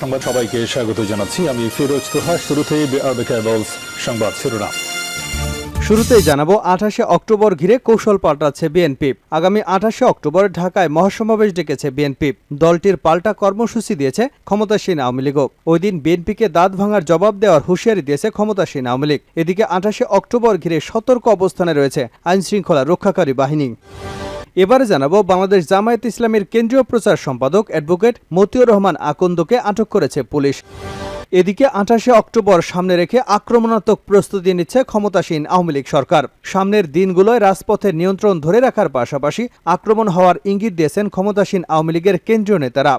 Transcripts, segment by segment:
সংবাদ সবাইকে স্বাগত জানাচ্ছি। আমি ফিরোজ তোহা শুরুতেই সংবাদ শিরোনাম। শুরুতেই জানাব, আঠাশে অক্টোবর ঘিরে কৌশল পাল্টাচ্ছে বিএনপি আগামী আঠাশে অক্টোবর ঢাকায় মহাসমাবেশ ডেকেছে বিএনপি দলটির পাল্টা কর্মসূচি দিয়েছে ক্ষমতাসীন আওয়ামী লীগও। ওই দিন বিএনপিকে দাঁত ভাঙার জবাব দেওয়ার হুঁশিয়ারি দিয়েছে ক্ষমতাসীন আওয়ামী লীগ। এদিকে আঠাশে অক্টোবর ঘিরে সতর্ক অবস্থানে রয়েছে আইনশৃঙ্খলা রক্ষাকারী বাহিনী। এবারে জানাব, বাংলাদেশ জামায়াত ইসলামের কেন্দ্রীয় প্রচার সম্পাদক অ্যাডভোকেট মতিউর রহমান আকন্দকে আটক করেছে পুলিশ। এদিকে আঠাশে অক্টোবর সামনে রেখে আক্রমণাত্মক প্রস্তুতি নিচ্ছে ক্ষমতাসীন আওয়ামী লীগ সরকার। সামনের দিনগুলোয় রাজপথের নিয়ন্ত্রণ ধরে রাখার পাশাপাশি আক্রমণ হওয়ার ইঙ্গিত দিয়েছেন ক্ষমতাসীন আওয়ামী লীগের কেন্দ্রীয় নেতারা।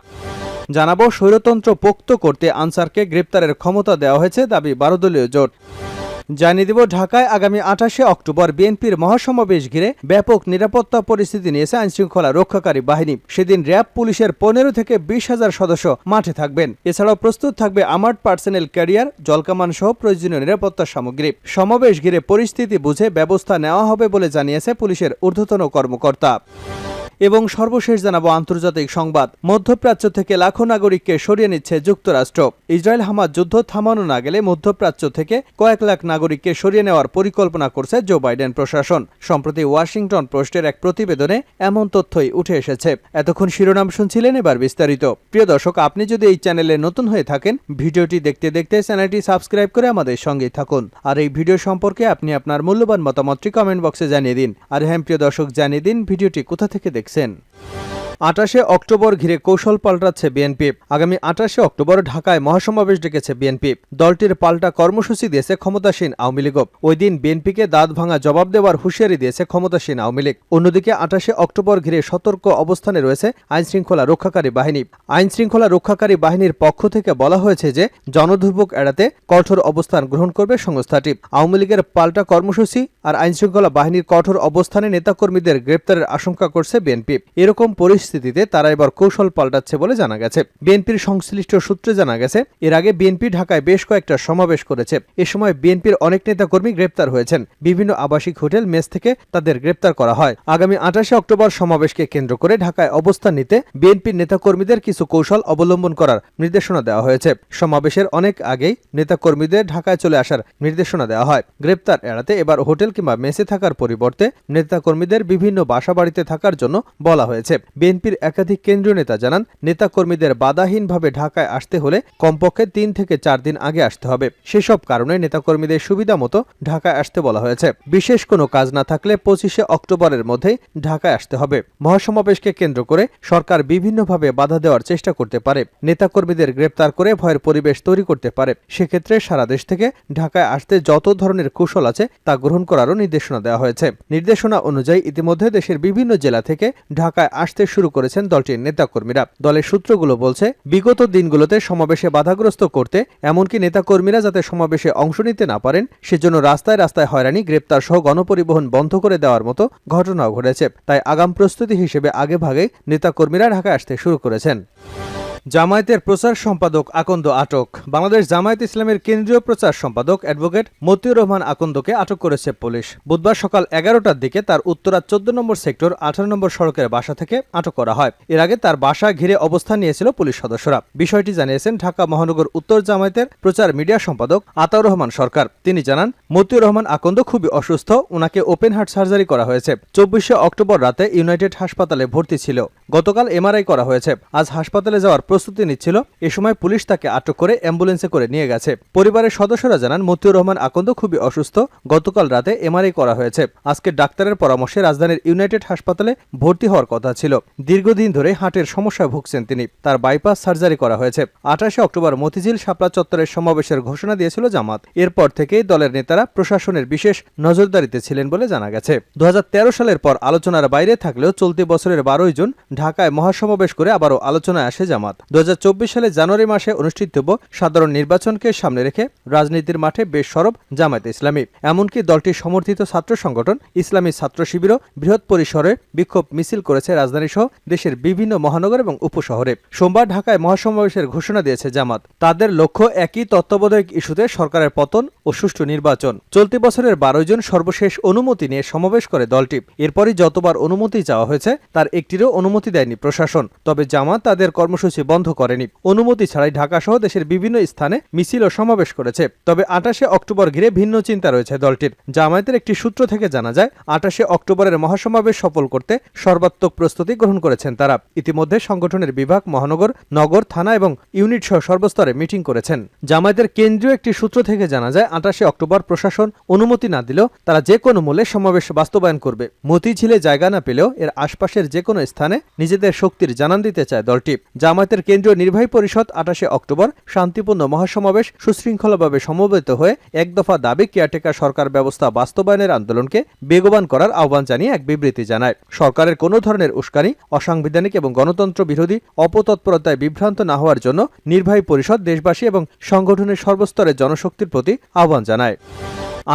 জানাব, স্বৈরতন্ত্র পোক্ত করতে আনসারকে গ্রেপ্তারের ক্ষমতা দেওয়া হয়েছে দাবি বারোদলীয় জোট। জানিয়ে দিব, ঢাকায় আগামী আঠাশে অক্টোবর বিএনপির মহাসমাবেশ ঘিরে ব্যাপক নিরাপত্তা পরিস্থিতি নিয়েছে আইনশৃঙ্খলা রক্ষাকারী বাহিনী। সেদিন র্যাব পুলিশের পনেরো থেকে বিশ হাজার সদস্য মাঠে থাকবেন। এছাড়াও প্রস্তুত থাকবে আমার্ট পার্সোনেল ক্যারিয়ার, জলকামান সহ প্রয়োজনীয় নিরাপত্তা সামগ্রী। সমাবেশ ঘিরে পরিস্থিতি বুঝে ব্যবস্থা নেওয়া হবে বলে জানিয়েছে পুলিশের ঊর্ধ্বতন কর্মকর্তা। এবং সর্বশেষ জানাব আন্তর্জাতিক সংবাদ। মধ্যপ্রাচ্য থেকে লাখো নাগরিককে সরিয়ে নিচ্ছে যুক্তরাষ্ট্র। ইসরায়েল হামাজ যুদ্ধ থামানো না গেলে মধ্যপ্রাচ্য থেকে কয়েক লাখ নাগরিককে সরিয়ে নেওয়ার পরিকল্পনা করছে জো বাইডেন প্রশাসন। সম্প্রতি ওয়াশিংটন পোস্টের এক প্রতিবেদনে এমন তথ্যই উঠে এসেছে। এতক্ষণ শিরোনাম শুনছিলেন এবার বিস্তারিত। প্রিয় দর্শক, আপনি যদি এই চ্যানেলে নতুন হয়ে থাকেন, ভিডিওটি দেখতে দেখতে চ্যানেলটি সাবস্ক্রাইব করে আমাদের সঙ্গেই থাকুন। আর এই ভিডিও সম্পর্কে আপনি আপনার মূল্যবান মতামতটি কমেন্ট বক্সে জানিয়ে দিন। আর হ্যাঁ প্রিয় দর্শক, জানিয়ে দিন ভিডিওটি কোথা থেকে দেখছেন। আটাশে অক্টোবর ঘিরে কৌশল পাল্টাচ্ছে বিএনপি। আগামী আটাশে অক্টোবর ঢাকায় মহাসমাবেশ ডেকেছে বিএনপি। দলটির পাল্টা কর্মসূচি দিয়েছে ক্ষমতাসীন আওয়ামী লীগ ওই দিন বিএনপিকে দাঁত ভাঙা জবাব দেওয়ার হুঁশিয়ারি দিয়েছে ক্ষমতাসীন আওয়ামী লীগ। অন্যদিকে আটাশে অক্টোবর ঘিরে সতর্ক অবস্থানে রয়েছে আইনশৃঙ্খলা রক্ষাকারী বাহিনী। আইনশৃঙ্খলা রক্ষাকারী বাহিনীর পক্ষ থেকে বলা হয়েছে যে জনদুর্ভোগ এড়াতে কঠোর অবস্থান গ্রহণ করবে সংস্থাটি। আওয়ামী লীগের পাল্টা কর্মসূচি আর আইনশৃঙ্খলা বাহিনীর কঠোর অবস্থানে নেতাকর্মীদের গ্রেপ্তারের আশঙ্কা করছে বিএনপি। এরকম পরিস্থিতিতে তারা এবার কৌশল পাল্টাচ্ছে বলে জানা গেছে। বিএনপির সংশ্লিষ্ট সূত্রে জানা গেছে, এর আগে বিএনপি ঢাকায় বেশ কয়েকটা সমাবেশ করেছে। এ সময় বিএনপির অনেক নেতাকর্মী গ্রেপ্তার হয়েছেন। বিভিন্ন আবাসিক হোটেল, মেস থেকে তাদের গ্রেপ্তার করা হয়। আগামী আঠাশে অক্টোবর সমাবেশকে কেন্দ্র করে ঢাকায় অবস্থান নিতে বিএনপির নেতাকর্মীদের কিছু কৌশল অবলম্বন করার নির্দেশনা দেওয়া হয়েছে। সমাবেশের অনেক আগেই নেতাকর্মীদের ঢাকায় চলে আসার নির্দেশনা দেওয়া হয়। গ্রেপ্তার এড়াতে এবার হোটেল কিংবা মেসে থাকার পরিবর্তে নেতাকর্মীদের বিভিন্ন বাসাবাড়িতে থাকার জন্য বলা হয়েছে। বিএনপির একাধিক কেন্দ্রীয় নেতা জানান, নেতাকর্মীদের বাধাহীনভাবে ঢাকায় আসতে হলে কমপক্ষে তিন থেকে চার দিন আগে আসতে হবে। সেসব কারণে নেতাকর্মীদের সুবিধা মতো ঢাকায় আসতে বলা হয়েছে। বিশেষ কোনো কাজ না থাকলে পঁচিশে অক্টোবরের মধ্যে ঢাকায় আসতে হবে। মহাসমাবেশকে কেন্দ্র করে সরকার বিভিন্নভাবে বাধা দেওয়ার চেষ্টা করতে পারে। নেতাকর্মীদের গ্রেপ্তার করে ভয়ের পরিবেশ তৈরি করতে পারে। সেক্ষেত্রে সারা দেশ থেকে ঢাকায় আসতে যত ধরনের কৌশল আছে তা গ্রহণ করারও নির্দেশনা দেওয়া হয়েছে। নির্দেশনা অনুযায়ী ইতিমধ্যে দেশের বিভিন্ন জেলা থেকে ঢাকায় আসতে শুরু করেছেন দলটির নেতাকর্মীরা। দলের সূত্রগুলো বলছে, বিগত দিনগুলোতে সমাবেশে বাধাগ্রস্ত করতে, এমনকি নেতাকর্মীরা যাতে সমাবেশে অংশ নিতে না পারেন, সেজন্য রাস্তায় রাস্তায় হয়রানি গ্রেপ্তার সহ গণপরিবহন বন্ধ করে দেওয়ার মতো ঘটনাও ঘটেছে। তাই আগাম প্রস্তুতি হিসেবে আগে ভাগে নেতাকর্মীরা ঢাকায় আসতে শুরু করেছেন। জামায়াতের প্রচার সম্পাদক আকন্দ আটক। বাংলাদেশ জামায়াত ইসলামের কেন্দ্রীয় প্রচার সম্পাদক অ্যাডভোকেট মতিউর রহমান আকন্দকে আটক করেছে পুলিশ। বুধবার সকাল এগারোটার দিকে তার উত্তরা চোদ্দ নম্বর সেক্টর আঠারো নম্বর সড়কের বাসা থেকে আটক করা হয়। এর আগে তার বাসা ঘিরে অবস্থান নিয়েছিল পুলিশ সদস্যরা। বিষয়টি জানিয়েছেন ঢাকা মহানগর উত্তর জামায়াতের প্রচার মিডিয়া সম্পাদক আতাউর রহমান সরকার। তিনি জানান, মতিউর রহমান আকন্দ খুবই অসুস্থ ওনাকে ওপেন হার্ট সার্জারি করা হয়েছে। চব্বিশে অক্টোবর রাতে ইউনাইটেড হাসপাতালে ভর্তি ছিল। গতকাল এমআরআই করা হয়েছে। আজ হাসপাতালে যাওয়ার প্রস্তুতি নিচ্ছিল। এ সময় পুলিশ তাকে আটক করে অ্যাম্বুলেন্সে করে নিয়ে গেছে। পরিবারের সদস্যরা জানান, মতিউর রহমান আকন্দ খুবই অসুস্থ। গতকাল রাতে এমআরআই করা হয়েছে। আজকে ডাক্তারের পরামর্শে রাজধানীর ইউনাইটেড হাসপাতালে ভর্তি হওয়ার কথা ছিল। দীর্ঘদিন ধরে হার্টের সমস্যায় ভুগছেন তিনি। তার বাইপাস সার্জারি করা হয়েছে। আঠাশে অক্টোবর মতিঝিল শাপলা চত্বরের সমাবেশের ঘোষণা দিয়েছিল জামাত। এরপর থেকেই দলের নেতারা প্রশাসনের বিশেষ নজরদারিতে ছিলেন বলে জানা গেছে। দু হাজার তেরো সালের পর আলোচনার বাইরে থাকলেও চলতি বছরের বারোই জুন ঢাকায় মহাসমাবেশ করে আবারও আলোচনায় আসে জামাত। দু হাজার চব্বিশ সালে জানুয়ারি মাসে অনুষ্ঠিতব্য সাধারণ নির্বাচনকে সামনে রেখে রাজনীতির মাঠে বেশ সরব জামায়াত ইসলামী। এমনকি দলটির সমর্থিত ছাত্র সংগঠন ইসলামী ছাত্র শিবিরও বৃহৎ পরিসরে বিক্ষোভ মিছিল করেছে রাজধানী সহ দেশের বিভিন্ন মহানগর এবং উপশহরে। সোমবার ঢাকায় মহাসমাবেশের ঘোষণা দিয়েছে জামাত। তাদের লক্ষ্য একই তত্ত্বাবধায়ক ইস্যুতে সরকারের পতন ও সুষ্ঠু নির্বাচন। চলতি বছরের বারোই জন সর্বশেষ অনুমতি নিয়ে সমাবেশ করে দলটি। এরপরই যতবার অনুমতি চাওয়া হয়েছে, তার একটিরও অনুমতি দেয়নি প্রশাসন। তবে জামাত তাদের কর্মসূচি বন্ধ করেনি। অনুমতি ছাড়াই ঢাকা সহ দেশের বিভিন্ন স্থানে মিছিল ও সমাবেশ করেছে। তবে আটাশে অক্টোবর ঘিরে ভিন্ন চিন্তা রয়েছে দলটির। জামায়াতের একটি সূত্র থেকে জানা যায় আটাশে অক্টোবরের মহাসমাবেশ সফল করতে সর্বাত্মক প্রস্তুতি গ্রহণ করেছেন তারা। ইতিমধ্যে সংগঠনের বিভাগ, মহানগর, নগর, থানা এবং ইউনিট সহ সর্বস্তরে মিটিং করেছেন। জামায়াতের কেন্দ্রীয় একটি সূত্র থেকে জানা যায় আটাশে অক্টোবর প্রশাসন অনুমতি না দিলেও তারা যে কোনো মূল্যে সমাবেশ বাস্তবায়ন করবে। মতিঝিলে জায়গা না পেলেও এর আশপাশের যে কোনো স্থানে নিজেদের শক্তির জানান দিতে চায় দলটি। জামায়াতের কেন্দ্রীয় নির্বাহী পরিষদ আঠাশে অক্টোবর শান্তিপূর্ণ মহাসমাবেশ সুশৃঙ্খলভাবে সমবেত হয়ে এক দফা দাবি কেয়ারটেকার সরকার ব্যবস্থা বাস্তবায়নের আন্দোলনকে বেগবান করার আহ্বান জানিয়ে এক বিবৃতি জানায়। সরকারের কোনো ধরনের উস্কানি, অসাংবিধানিক এবং গণতন্ত্র বিরোধী অপতৎপরতায় বিভ্রান্ত না হওয়ার জন্য নির্বাহী পরিষদ দেশবাসী এবং সংগঠনের সর্বস্তরের জনশক্তির প্রতি আহ্বান জানায়।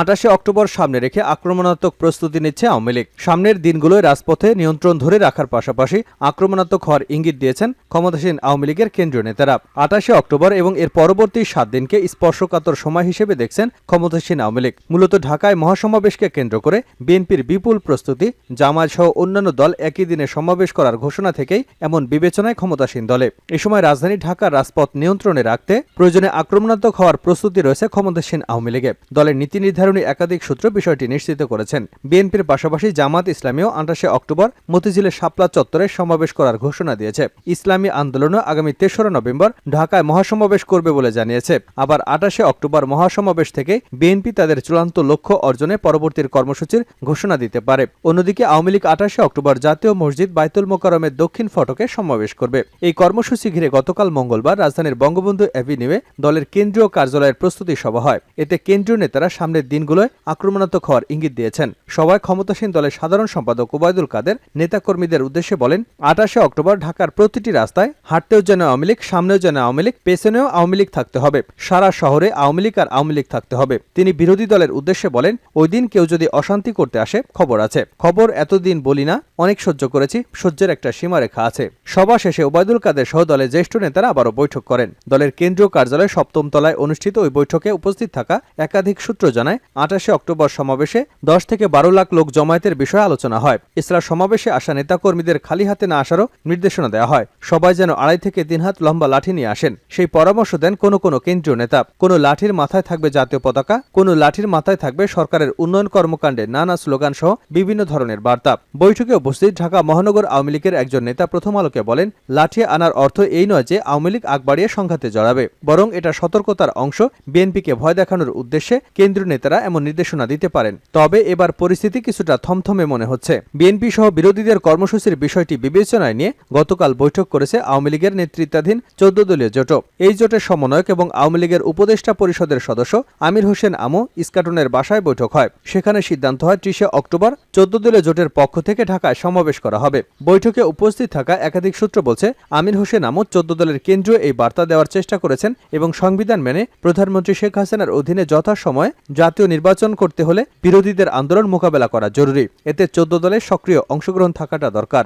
আটাশে অক্টোবর সামনে রেখে আক্রমণাত্মক প্রস্তুতি নিচ্ছে আওয়ামী লীগ। সামনের দিনগুলোয় রাজপথে নিয়ন্ত্রণ ধরে রাখার পাশাপাশি আক্রমণাত্মক হওয়ার ইঙ্গিত দিয়েছেন ক্ষমতাসীন আওয়ামী লীগের কেন্দ্রীয় নেতারা। আটাশে অক্টোবর এবং এর পরবর্তী সাত দিনকে স্পর্শকাতর সময় হিসেবে দেখছেন ক্ষমতাসীন আওয়ামী লীগ। মূলত ঢাকায় মহাসমাবেশকে কেন্দ্র করে বিএনপির বিপুল প্রস্তুতি, জামায়াত সহ অন্যান্য দল একই দিনে সমাবেশ করার ঘোষণা থেকেই এমন বিবেচনায় ক্ষমতাসীন দলে। এ সময় রাজধানী ঢাকার রাজপথ নিয়ন্ত্রণে রাখতে প্রয়োজনে আক্রমণাত্মক হওয়ার প্রস্তুতি রয়েছে ক্ষমতাসীন আওয়ামী লীগে। দলের নীতি নির্ধারণী একাধিক সূত্র বিষয়টি নিশ্চিত করেছেন। বিএনপির পাশাপাশি জামাত ইসলামীও আঠাশে অক্টোবর মতিঝিলের শাপলা চত্বরে সমাবেশ করার ঘোষণা দিয়েছে। ইসলামী আন্দোলনও আগামী তেসরা নভেম্বর ঢাকায় মহাসমাবেশ করবে বলে জানিয়েছে। আবার আঠাশে অক্টোবর মহাসমাবেশ থেকে বিএনপি তাদের চূড়ান্ত লক্ষ্য অর্জনে পরবর্তীর কর্মসূচির ঘোষণা দিতে পারে। অন্যদিকে আওয়ামী লীগ আঠাশে অক্টোবর জাতীয় মসজিদ বাইতুল মোকারমের দক্ষিণ ফটকে সমাবেশ করবে। এই কর্মসূচি ঘিরে গতকাল মঙ্গলবার রাজধানীর বঙ্গবন্ধু অ্যাভিনিউয়ে দলের কেন্দ্রীয় কার্যালয়ের প্রস্তুতি সভা হয়। এতে কেন্দ্রীয় নেতারা সামনের দিনগুলোয় আক্রমণাত্মক হওয়ার ইঙ্গিত দিয়েছেন। সভায় ক্ষমতাসীন দলের সাধারণ সম্পাদক ওবায়দুল কাদের নেতাকর্মীদের উদ্দেশ্যে বলেন, আঠাশে অক্টোবর ঢাকার প্রতিটি রাস্তায় হাঁটতেও যেন আওয়ামী লীগ, সামনেও যেন আওয়ামী লীগ, পেছনেও আওয়ামী লীগ থাকতে হবে। সারা শহরে আওয়ামী লীগ আর আওয়ামী লীগ থাকতে হবে। তিনি বিরোধী দলের উদ্দেশ্যে বলেন, ওই দিন কেউ যদি অশান্তি করতে আসে, খবর আছে। খবর এতদিন বলি না, অনেক সহ্য করেছি, সহ্যের একটা সীমারেখা আছে। সভা শেষে ওবায়দুল কাদের সহ দলের জ্যেষ্ঠ নেতারা আবারও বৈঠক করেন। দলের কেন্দ্রীয় কার্যালয় সপ্তম তলায় অনুষ্ঠিত ওই বৈঠকে উপস্থিত থাকা একাধিক সূত্র জানায় আঠাশে অক্টোবর সমাবেশে দশ থেকে বারো লাখ লোক জমায়েতের বিষয়ে আলোচনা হয়। এছাড়া সমাবেশে আসা নেতাকর্মীদের খালি হাতে না আসারও নির্দেশনা দেওয়া হয়। সবাই যেন আড়াই থেকে তিন হাত লম্বা লাঠি নিয়ে আসেন। সেই পরামর্শ দেন কোনো কোনো কেন্দ্রীয় নেতা। কোনো লাঠির মাথায় থাকবে জাতীয় পতাকা, কোনো লাঠির মাথায় থাকবে সরকারের উন্নয়ন কর্মকাণ্ডে নানা স্লোগান সহ বিভিন্ন ধরনের বার্তা। বৈঠকে উপস্থিত ঢাকা মহানগর আওয়ামী লীগের একজন নেতা প্রথম আলোকে বলেন, লাঠি আনার অর্থ এই নয় যে আওয়ামী লীগ আগ বাড়িয়ে সংঘাতে জড়াবে। বরং এটা সতর্কতার অংশ। বিএনপিকে ভয় দেখানোর উদ্দেশ্যে কেন্দ্রীয় নেতারা এমন নির্দেশনা দিতে পারেন। তবে এবার পরিস্থিতি কিছুটা থমথমে মনে হচ্ছে। বিএনপি সহ বিরোধীদের কর্মসূচির বিষয়টি বিবেচনায় নিয়ে গতকাল বৈঠক করেছে আওয়ামী লীগের নেতৃত্বাধীন চোদ্দ দলীয় জোট এই জোটের সমন্বয়ক এবং আওয়ামী লীগের উপদেষ্টা পরিষদের সদস্য আমির হোসেন আমো ইস্কাটনের বাসায় বৈঠক হয়। সেখানে সিদ্ধান্ত হয় ত্রিশে অক্টোবর চোদ্দ দলীয় জোটের পক্ষ থেকে ঢাকায় সমাবেশ করা হবে। বৈঠকে উপস্থিত থাকা একাধিক সূত্র বলছে, আমির হোসেন আমো চোদ্দ দলের কেন্দ্রীয় এই বার্তা দেওয়ার চেষ্টা করেছেন এবং সংবিধান মেনে প্রধানমন্ত্রী শেখ হাসিনার অধীনে যথাসময়ে জাতীয় নির্বাচন করতে হলে বিরোধীদের আন্দোলন মোকাবেলা করা জরুরি। এতে চোদ্দ দলের সক্রিয় অংশগ্রহণ থাকাটা দরকার।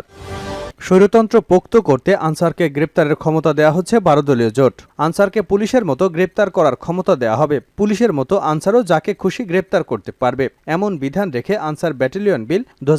স্বৈরতন্ত্র পোক্ত করতে আনসারকে গ্রেপ্তারের ক্ষমতা দেওয়া হচ্ছে বারো দলীয় জোট। আনসারকে পুলিশের মতো গ্রেপ্তার করার ক্ষমতা দেওয়া হবে। পুলিশের মতো আনসারও যাকে খুশি গ্রেপ্তার করতে পারবে। এমন বিধান রেখে আনসার ব্যাটালিয়ন বিল দু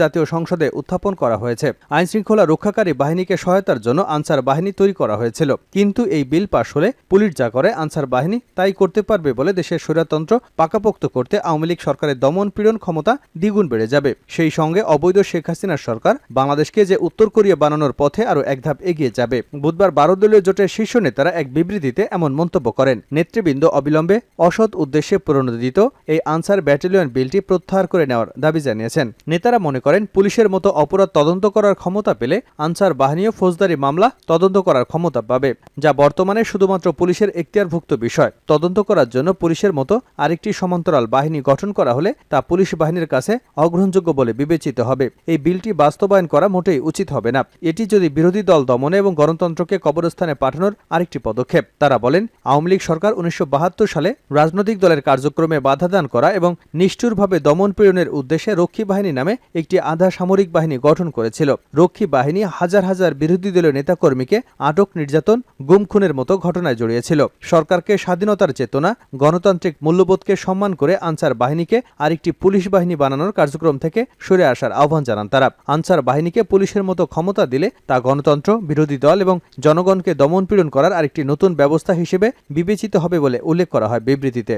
জাতীয় সংসদে উত্থাপন করা হয়েছে। আইন শৃঙ্খলা রক্ষাকারী বাহিনীকে সহায়তার জন্য আনসার বাহিনী তৈরি করা হয়েছিল। কিন্তু এই বিল পাশ হলে পুলিশ যা করে আনসার বাহিনী তাই করতে পারবে বলে দেশের স্বৈরতন্ত্র পাকাপোক্ত করতে আওয়ামী লীগ সরকারের দমন পীড়ন ক্ষমতা দ্বিগুণ বেড়ে যাবে। সেই সঙ্গে অবৈধ শেখ হাসিনার সরকার বাংলাদেশকে যে উত্তর কোরিয়া বানানোর পথে আরও এক ধাপ এগিয়ে যাবে। বুধবার বারো দলীয় জোটের শীর্ষ নেতারা এক বিবৃতিতে এমন মন্তব্য করেন। নেতৃবৃন্দ অবিলম্বে অসৎ উদ্দেশ্যে প্রণোদিত এই আনসার ব্যাটালিয়ন বিলটি প্রত্যাহার করে নেওয়ার দাবি জানিয়েছেন। নেতারা মনে করেন, পুলিশের মতো অপরাধ তদন্ত করার ক্ষমতা পেলে আনসার বাহিনীও ফৌজদারি মামলা তদন্ত করার ক্ষমতা পাবে, যা বর্তমানে শুধুমাত্র পুলিশের এখতিয়ারভুক্ত বিষয়। তদন্ত করার জন্য পুলিশের মতো আরেকটি সমান্তরাল বাহিনী গঠন করা হলে তা পুলিশ বাহিনীর কাছে অগ্রহণযোগ্য বলে বিবেচিত হবে। এই বিলটি বাস্তবায়ন করা মোটেই উচিত হবে না। এটি যদি বিরোধী দল দমনে এবং গণতন্ত্রকে কবরস্থানে পাঠানোর আরেকটি পদক্ষেপ। তারা বলেন, আওয়ামী লীগ সরকার উনিশশো বাহাত্তর সালে রাজনৈতিক দলের কার্যক্রমে বাধা দান করা এবং নিষ্ঠুরভাবে দমন পীড়নের উদ্দেশ্যে রক্ষী বাহিনী নামে একটি আধা সামরিক বাহিনী গঠন করেছিল। রক্ষী বাহিনী হাজার হাজার বিরোধী দলীয় নেতাকর্মীকে আটক, নির্যাতন, গুম, খুনের মতো ঘটনায় জড়িয়েছিল। সরকারকে স্বাধীনতার চেতনা, গণতান্ত্রিক মূল্যবোধকে সম্মান করে আনসার বাহিনীকে আরেকটি পুলিশ বাহিনী বানানোর কার্যক্রম থেকে সরে আসার আহ্বান জানান তারা। আনসার বাহিনীকে পুলিশের মতো ইচ্ছামতো ক্ষমতা দিলে তা গণতন্ত্র, বিরোধী দল এবং জনগণকে দমনপীড়ন করার আরেকটি নতুন ব্যবস্থা হিসেবে বিবেচিত হবে বলে উল্লেখ করা হয় বিবৃতিতে।